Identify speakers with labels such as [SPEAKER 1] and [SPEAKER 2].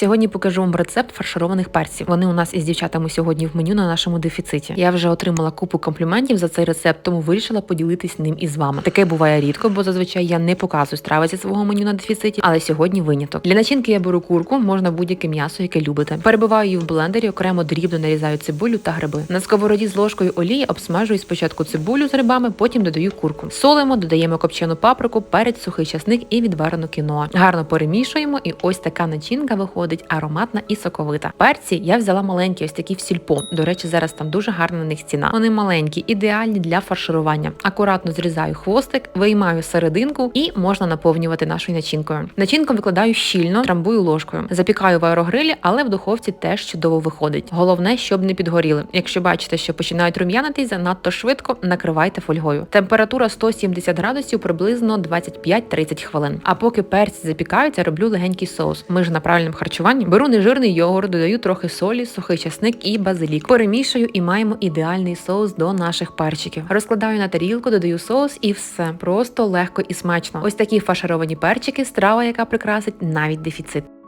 [SPEAKER 1] Сьогодні покажу вам рецепт фаршированих перців. Вони у нас із дівчатами сьогодні в меню на нашому дефіциті. Я вже отримала купу компліментів за цей рецепт, тому вирішила поділитись ним із вами. Таке буває рідко, бо зазвичай я не показую страви зі свого меню на дефіциті, але сьогодні виняток. Для начинки я беру курку, можна будь-яке м'ясо, яке любите. Перебиваю її в блендері, окремо дрібно нарізаю цибулю та гриби. На сковороді з ложкою олії обсмажую спочатку цибулю з грибами, потім додаю курку. Солимо, додаємо копчену паприку, перець, сухий часник і відварену кіноа. Гарно перемішуємо, і ось така начинка виходить ароматна і соковита. Перці я взяла маленькі, ось такі в сільпо. До речі, зараз там дуже гарна на них ціна. Вони маленькі, ідеальні для фарширування. Акуратно зрізаю хвостик, виймаю серединку і можна наповнювати нашою начинкою. Начинку викладаю щільно, трамбую ложкою. Запікаю в аерогрилі, але в духовці теж чудово виходить. Головне, щоб не підгоріли. Якщо бачите, що починають рум'янитись занадто швидко, накривайте фольгою. Температура 170 градусів приблизно 25-30 хвилин. А поки перці запікаються, роблю легенький соус. Ми ж на правильному харчуванні беру нежирний йогурт, додаю трохи солі, сухий часник і базилік. Перемішую і маємо ідеальний соус до наших перчиків. Розкладаю на тарілку, додаю соус і все просто легко і смачно. Ось такі фаршировані перчики, страва, яка прикрасить навіть дефіцит.